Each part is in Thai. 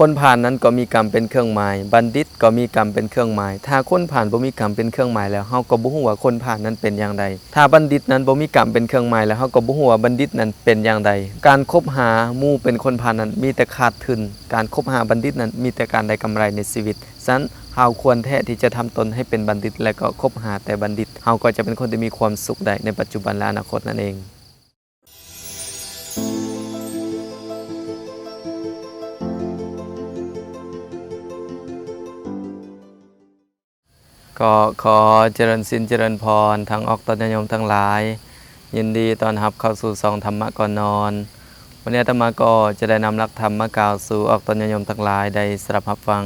คนผ่านนั้นก็มีกรรมเป็นเครื่องหมาย บัณฑิตก็มีกรรมเป็นเครื่องหมาย ถ้าคนผ่านบ่มีกรรมเป็นเครื่องหมายแล้วเฮาก็บ่ฮู้ว่าคนผ่านนั้นเป็นอย่างใด ถ้าบัณฑิตนั้นบ่มีกรรมเป็นเครื่องหมายแล้วเฮาก็บ่ฮู้ว่าบัณฑิตนั้นเป็นอย่างใด การคบหาหมู่เป็นคนผ่านนั้นมีแต่ขาดทุน การคบหาบัณฑิตนั้นมีแต่การได้กำไรในชีวิตฉะนั้นเฮาควรแท้ที่จะทำตนให้เป็นบัณฑิต และก็คบหาแต่บัณฑิตเฮาก็จะเป็นคนที่มีความสุขได้ในปัจจุบันและอนาคตนั่นเอง ก็ขอเจริญสินเจริญพรทั้งออกตอนยมทั้งหลาย ยินดีตอนรับเข้าสู่ซองธรรมะก่อนนอน วันนี้อาตมาก็จะได้นำหลักธรรมมากล่าวสู่ออกตอนยมทั้งหลายได้สรับรับฟัง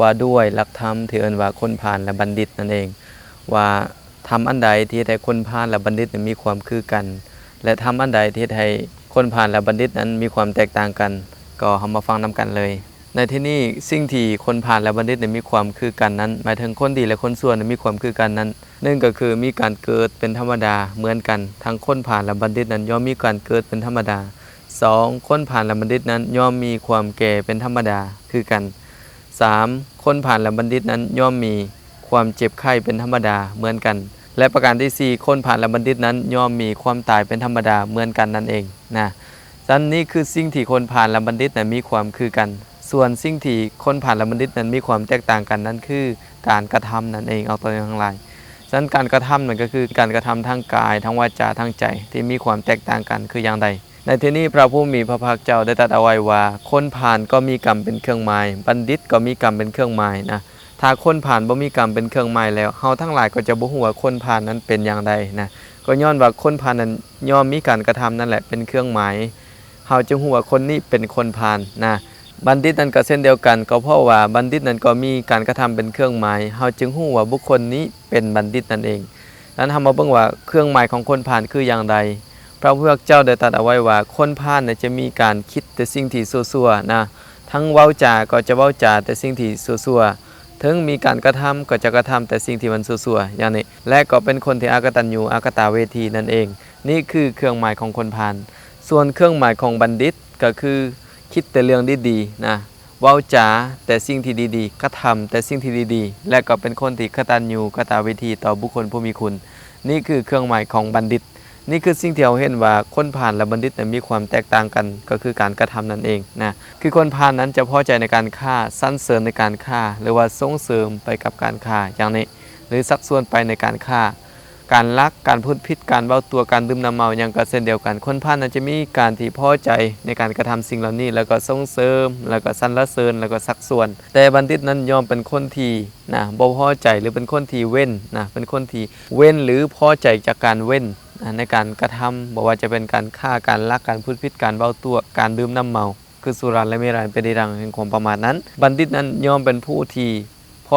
ว่าด้วยหลักธรรมที่เอินว่าคนผ่านและบัณฑิตนั่นเอง ว่าทำอันใดที่ให้คนผ่านและบัณฑิตนั้นมีความคือกัน และทำอันใดที่ให้คนผ่านและบัณฑิตนั้นมีความแตกต่างกัน ก็เฮามาฟังนํกันเลย ในที่นี้สิ่งที่คนผ่านและบัณฑิตมีความคือกันนั้น หมายถึงคนดีและคนชั่วนมีความคือกันนั้นนึ่งก็คือมีการเกิดเป็นธรรมดาเหมือนกันทั้งคนผ่านและบัณฑิตนั้นย่อมมีการเกิดเป็นธรรมดาสองคนผ่านและบัณฑิตนั้นย่อมมีความแก่เป็นธรรมดาคือกันสามคนผ่านและบัณฑิตนั้นย่อมมีความเจ็บไข้เป็นธรรมดาเหมือนกัน และประการที่สี่คนผ่านและบัณฑิตนั้นย่อมมีความตายเป็นธรรมดาเหมือนกันนั่นเองนะดังนั้นนี่คือสิ่งที่คนผ่านและบัณฑิตนั้นมีความคือกัน ส่วนสิ่งที่คนผ่านและบัณฑิตนั้นมีความแตกต่างกันนั่นคือการกระทำนั่นเองเอาตัวอย่างทั้งหลายฉะนั้นการกระทำนั่นก็คือการกระทำทางกายทั้งวาจาทั้งใจที่มีความแตกต่างกันคืออย่างใด ในที่นี้พระผู้มีพระภาคเจ้าได้ตรัสเอาไว้ว่า คนผ่านก็มีกรรมเป็นเครื่องหมาย บัณฑิตก็มีกรรมเป็นเครื่องหมายนะถ้าคนผ่านบ่มีกรรมเป็นเครื่องหมายแล้วเฮาทั้งหลายก็จะบ่ฮู้ว่าคนผ่านนั้นเป็นอย่างใดนะก็ย้อนว่าคนผ่านนั้นย่อมมีการกระทำนั่นแหละเป็นเครื่องหมายเฮาจึงฮู้ว่าคนนี้เป็นคนผ่านนะ บัณฑิตนั้นก็เช่นเดียวกัน ก็เพราะว่าบัณฑิตนั้นก็มีการกระทำเป็นเครื่องหมายเฮาจึงฮู้ว่าบุคคลนี้เป็นบัณฑิตนั่นเองนั้นทำมาเบิ่งว่าเครื่องหมายของคนผ่านคืออย่างใดพระพุทธเจ้าได้ตรัสเอาไว้ว่าคนผ่านเนี่ยจะมีการคิดแต่สิ่งที่ซั่วๆนะทั้งเว้าจาก็จะเว้าจาแต่สิ่งที่ซั่วๆถึงมีการกระทำก็จะกระทำแต่สิ่งที่มันซั่วๆอย่างนี้และก็เป็นคนที่อากตัญญูอากตาเวทีนั่นเอง นี่คือเครื่องหมายของคนผ่าน ส่วนเครื่องหมายของบัณฑิตก็คือ คิดแต่เรื่องดีๆนะเว้าจาแต่สิ่งที่ดีๆกระทำแต่สิ่งที่ดีๆ และก็เป็นคนที่กตัญญูกตเวทีต่อบุคคลผู้มีคุณ นี่คือเครื่องหมายของบัณฑิต นี่คือสิ่งที่เราเห็นว่าคนผ่านและบัณฑิตมีความแตกต่างกันก็คือการกระทำนั่นเองนะคือคนผ่านนั้นจะพอใจในการฆ่าสั้นเสริญในการฆ่า หรือว่าส่งเสริมไปกับการฆ่าอย่างนี้ หรือสักส่วนไปในการฆ่า การลักการพูดพิษการเบ้าตัวการดื่มน้ำเมาอย่างก็เช่นเดียวกันคนผ่านนั้นจะมีการที่พอใจในการกระทำสิ่งเหล่านี้ แล้วก็ส่งเสริม แล้วก็สรรเสริญแล้วก็สักส่วน แต่บัณฑิตนั้นยอมเป็นคนที่นะบ่พอใจหรือเป็นคนที่เว้นนะเป็นคนที่เว้นหรือพอใจจากการเว้นนะในการกระทำบอกว่าจะเป็นการฆ่าการลักการพูดพิษการเบ้าตัวการดื่มน้ำเมา คือสุราและเมรัยเป็นดีดังแห่งความประมาทนั้น บัณฑิตนั้นยอมเป็นผู้ที่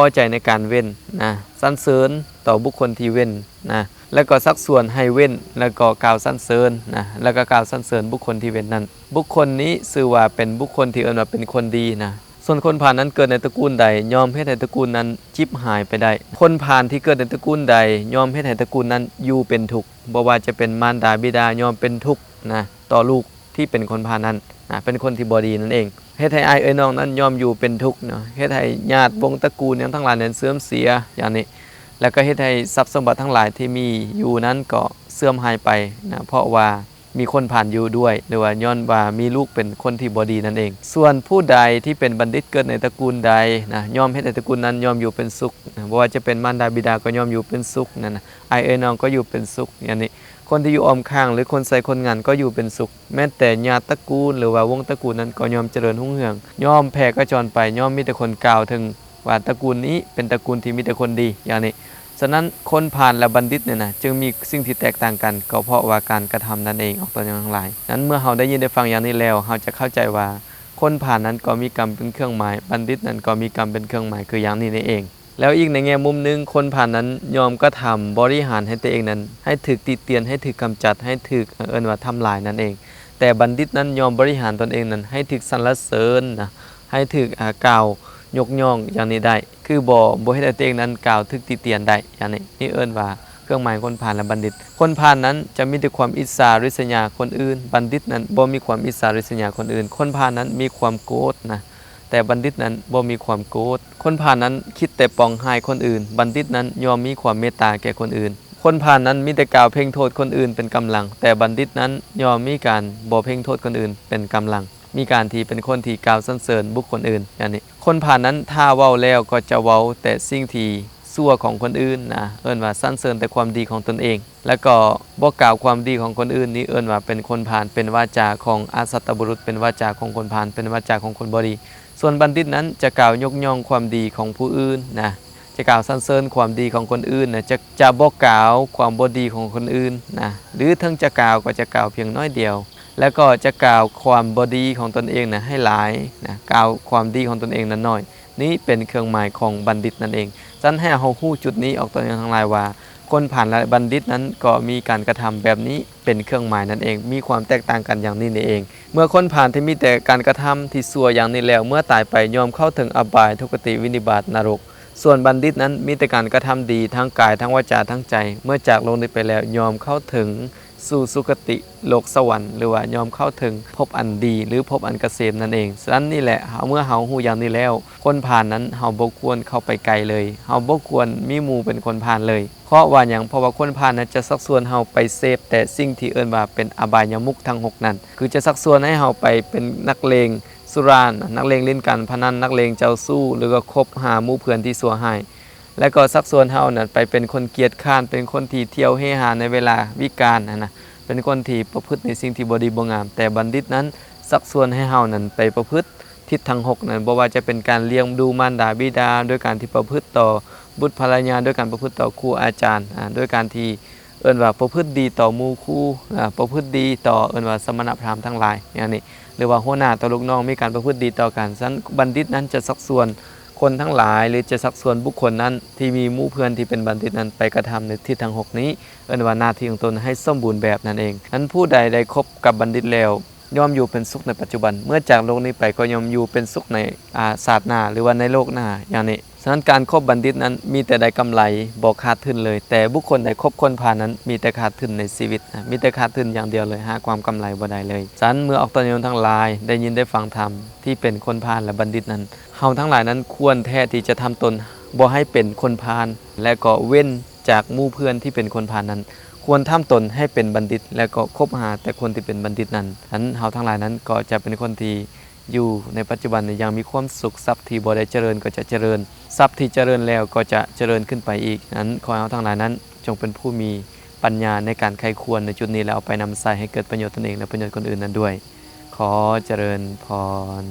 อใจในการเว้นนะสรรเสริญต่อบุคคลที่เว้นนะแล้วก็สักส่วนให้เว้น แล้วก็กล่าวสรรเสริญนะแล้วก็กล่าวสรรเสริญบุคคลที่เว้นนั้น บุคคลนี้ชื่อว่าเป็นบุคคลที่เอิ้นว่าเป็นคนดีนะส่วนคนผ่านนั้นเกิดในตระกูลใดยอมให้ในตระกูลนั้นจิบหายไปได้ คนผ่านที่เกิดในตระกูลใดยอมให้ในตระกูลนั้นอยู่เป็นทุกข์บ่ว่าจะเป็นมารดาบิดายอมเป็นทุกข์นะต่อลูกที่เป็นคนผ่านนั้นนะเป็นคนที่บอดีนั่นเอง เฮ็ดให้อายเอ้ยน้องนั้นยอมอยู่เป็นทุกข์เนาะเฮ็ดให้ญาติวงตระกูลอย่างทั้งหลายนั้นเสื่อมเสียอย่างนี้ แล้วก็เฮ็ดให้ทรัพย์สมบัติทั้งหลายที่มีอยู่นั้นก็เสื่อมหายไปนะเพราะว่ามีคนผ่านอยู่ด้วยหรือว่าย้อนว่ามีลูกเป็นคนที่บดีนั่นเอง ส่วนผู้ใดที่เป็นบัณฑิตเกิดในตระกูลใดนะยอมให้ในตระกูลนั้นยอมอยู่เป็นสุขนะว่าจะเป็นมารดาบิดาก็ยอมอยู่เป็นสุขนั่นนะไอเอ้ยน้องก็อยู่เป็นสุขอย่างนี้ คนที่อยู่อ้อมข้าง หรือคนใส่คนงานก็อยู่เป็นสุข แม้แต่ญาติตระกูล หรือว่าวงตระกูลนั้นก็ยอมเจริญรุ่งเรืองยอมแผ่กระจรไปยอมมีแต่คนกล่าวถึงว่าตระกูลนี้เป็นตระกูลที่มีแต่คนดีอย่างนี้ฉะนั้นคนผ่านและบัณฑิตเนี่ยนะจึงมีสิ่งที่แตกต่างกัน ก็เพราะว่าการกระทำนั่นเองออกตัวอย่างทั้งหลายนั้นเมื่อเราได้ยินได้ฟังอย่างนี้แล้วเราจะเข้าใจว่า คนผ่านนั้นก็มีกรรมเป็นเครื่องหมาย บัณฑิตนั้นก็มีกรรมเป็นเครื่องหมายคืออย่างนี้นี่เอง แล้วอีกในแง่มุมหนึงคนผ่านนั้นยอมก็ทำบริหารให้ตัวเองนั้น ให้ถึกติเตียนให้ถึกกำจัดให้ถึกเอิ้นว่าทำลายนั่นเอง แต่บัณฑิตนั้นยอมบริหารตนเองนั้น ให้ถึกสรรเสริญนะให้ถึกอ่ากล่าวยกย่องอย่างนี้ได้ คือบ่บ่ให้ตัวเองนั้นกล่าวถึกติเตียนได้อย่างนี้นี่เอิ้นว่าเครื่องหมายคนผ่านและบัณฑิต คนผ่านนั้นจะมีแต่ความอิจฉาริษยาคนอื่น บัณฑิตนั้นบ่มีความอิจฉาริษยาคนอื่น คนผ่านนั้นมีความโกรธนะ แต่บัณฑิตนั้นบ่มีความโกรธคนผ่านนั้นคิดแต่ปองหายคนอื่น บัณฑิตนั้นยอมมีความเมตตาแก่คนอื่น คนผ่านนั้นมีแต่กล่าวเพ่งโทษคนอื่นเป็นกำลัง แต่บัณฑิตนั้นยอมมีการบ่เพ่งโทษคนอื่นเป็นกำลัง มีการที่เป็นคนที่กล่าวสรรเสริญบุคคลอื่นอย่างนี้ คนผ่านนั้นถ้าเว้าแล้วก็จะเว้าแต่สิ่งที่ซั่วของคนอื่นนะเอิ้นว่าสรรเสริญแต่ความดีของตนเอง แล้วก็บ่กล่าวความดีของคนอื่นนี่เอิ้นว่าเป็นคนผ่านเป็นวาจาของอาสัตตบุรุษ เป็นวาจาของคนผ่านเป็นวาจาของคนบดี ส่วนบัณฑิตนั้นจะกล่าวยกย่องความดีของผู้อื่นนะจะกล่าวสรรเสริญความดีของคนอื่นนะจะจะบ่กกล่าวความบดีของคนอื่นนะหรือทั้งจะกล่าวก็จะกล่าวเพียงน้อยเดียว แล้วก็จะกล่าวความบดีของตนเองนะให้หลายนะกล่าวความดีของตนเองนั้นน้อย นี่เป็นเครื่องหมายของบัณฑิตนั่นเองจันให้เฮาฮู้จุดนี้ออกตัวอย่างทางลายว่า คนผ่านและบัณฑิตนั้นก็มีการกระทำแบบนี้เป็นเครื่องหมายนั่นเอง มีความแตกต่างกันอย่างนี้นี่เอง เมื่อคนผ่านที่มีแต่การกระทำที่ซัวอย่างนี้แล้ว เมื่อตายไปยอมเข้าถึงอบายทุกติวินิบาตนรก ส่วนบัณฑิตนั้นมีแต่การกระทำดีทั้งกายทั้งวาจาทั้งใจ เมื่อจากโลกนี้ไปแล้วยอมเข้าถึง สู่สุคติโลกสวรรค์หรือว่ายอมเข้าถึงพบอันดี หรือพบอันเกษมนั่นเองฉะนั้นนี่แหละเาเมื่อเฮาฮู้อย่างนี้แล้ว คนผ่านนั้นเฮาบ่ควรเข้าไปไกลเลยเฮาบ่ควรมีหมู่เป็นคนผ่านเลยเพราะว่าหยังเพราะว่าคนผ่านนั้นจะสักส่วนเฮาไปเสพแต่สิ่งที่เอิ้นว่าเป็นอบายมุขทั้งหกนั้น คือจะสักส่วนให้เฮาไปเป็นนักเลงสุรานนักเลงเล่นการพนันนักเลงเจ้าสู้ หรือก็คบหาหมู่เพื่อนที่สัวหาย และก็สักส่วนเฮานั้นไปเป็นคนเกียจคร้าน เป็นคนที่เที่ยวเฮฮาในเวลาวิกาลนะนะเป็นคนที่ประพฤติในสิ่งที่บดีบ่งาม แต่บัณฑิตนั้นสักส่วนให้เฮานั้นไปประพฤติทิศทางหกนั้นบ่ว่าจะเป็นการเลี้ยงดูมารดาบิดาด้วยการที่ประพฤติต่อบุตรภรรยาด้วยการประพฤติต่อครูอาจารย์อ่าด้วยการที่เอิ้นว่าประพฤติดีต่อมู่คู่อ่าประพฤติดีต่อเอิ้นว่าสมณพราหมณ์ทั้งหลายอย่างนี้หรือว่าหัวหน้าต่อลูกน้องมีการประพฤติดีต่อกันฉะนั้นบัณฑิตนั้นจะสักส่วน คนทั้งหลายหรือจะสักส่วนบุคคลนั้น ที่มีมู่เพื่อนที่เป็นบัณฑิตนั้นไปกระทำในทิศทางหกนี้ เอิ้นว่าหน้าที่ของตนให้สมบูรณ์แบบนั่นเองนั้นผู้ใดได้คบกับบัณฑิตแล้ว ย่อมอยู่เป็นสุขในปัจจุบัน เมื่อจากโลกนี้ไปก็ย่อมอยู่เป็นสุขในอาศาสตร์หน้า หรือว่าในโลกหน้าอย่างนี้ฉะนั้นการคบบัณฑิตนั้นมีแต่ได้กำไรบอกขาดทุนเลย แต่บุคคลใดคบคนผ่านนั้น มีแต่ขาดทุนในชีวิตนะมีแต่ขาดทุนอย่างเดียวเลยหาความกำไรบ่ได้เลยฉะนั้นเมื่อออกตนยนทั้งหลายได้ยินได้ฟังธรรมที่เป็นคนผ่านและบัณฑิตนั้นเฮาทั้งหลายนั้นควรแท้ที่จะทำตนบ่ให้เป็นคนพาลและก็เว้นจากมู่เพื่อนที่เป็นคนพาลนั้น ควรทำตนให้เป็นบัณฑิต และก็คบหาแต่คนที่เป็นบัณฑิตนั้นฉะนั้นเฮาทั้งหลายนั้นก็จะเป็นคนที่อยู่ในปัจจุบันยังมีความสุขทรัพย์ที่บ่ได้เจริญก็จะเจริญ ทรัพย์ที่เจริญแล้วก็จะเจริญขึ้นไปอีกนั้นขอเฮาทั้งหลายนั้น จงเป็นผู้มีปัญญาในการใครควรในจุดนี้แล้วเอาไปนำใช้ให้เกิดประโยชน์ตนเองและประโยชน์คนอื่นนั้นด้วย ขอเจริญพร